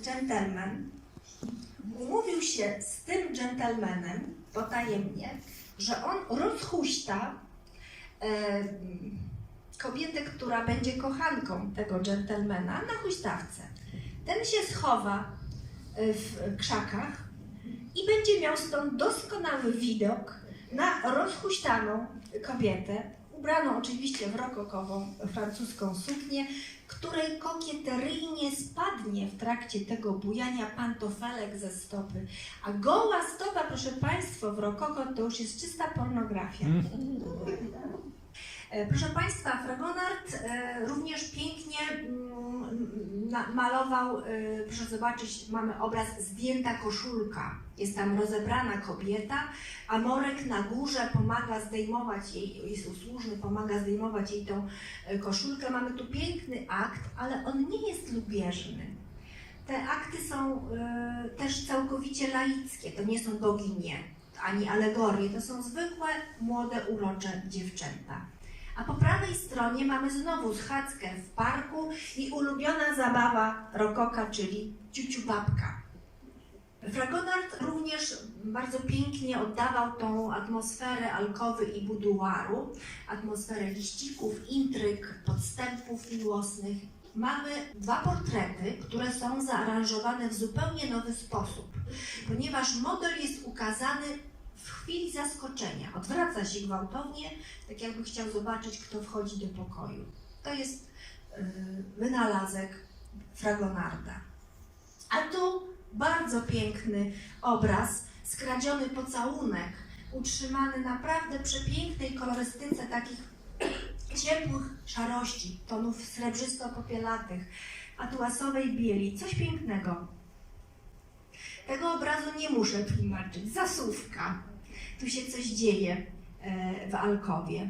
dżentelmen umówił się z tym dżentelmenem potajemnie, że on rozhuśta e, kobietę, która będzie kochanką tego dżentelmena na huśtawce. Ten się schowa e, w krzakach i będzie miał stąd doskonały widok na rozhuśtaną kobietę, ubraną oczywiście w rokokową francuską suknię, której kokieteryjnie spadnie w trakcie tego bujania pantofelek ze stopy. A goła stopa, proszę Państwa, w rokoko to już jest czysta pornografia. E, Proszę Państwa, Fragonard e, również pięknie mm, malował, e, proszę zobaczyć, mamy obraz zdjęta koszulka. Jest tam rozebrana kobieta, a Morek na górze pomaga zdejmować jej, jest usłużny, pomaga zdejmować jej tą e, koszulkę. Mamy tu piękny akt, ale on nie jest lubieżny. Te akty są e, też całkowicie laickie, to nie są boginie ani alegorie, to są zwykłe, młode, urocze dziewczęta. A po prawej stronie mamy znowu schadzkę w parku i ulubiona zabawa rokoka, czyli ciuciu babka. Fragonard również bardzo pięknie oddawał tą atmosferę alkowy i buduaru, atmosferę liścików, intryg, podstępów miłosnych. Mamy dwa portrety, które są zaaranżowane w zupełnie nowy sposób, ponieważ model jest ukazany chwili zaskoczenia. Odwraca się gwałtownie, tak jakby chciał zobaczyć, kto wchodzi do pokoju. To jest y, wynalazek Fragonarda. A tu bardzo piękny obraz, skradziony pocałunek, utrzymany naprawdę przepięknej kolorystyce takich ciepłych szarości, tonów srebrzysto-popielatych, atłasowej bieli. Coś pięknego. Tego obrazu nie muszę tłumaczyć. Zasówka. Tu się coś dzieje e, w alkowie.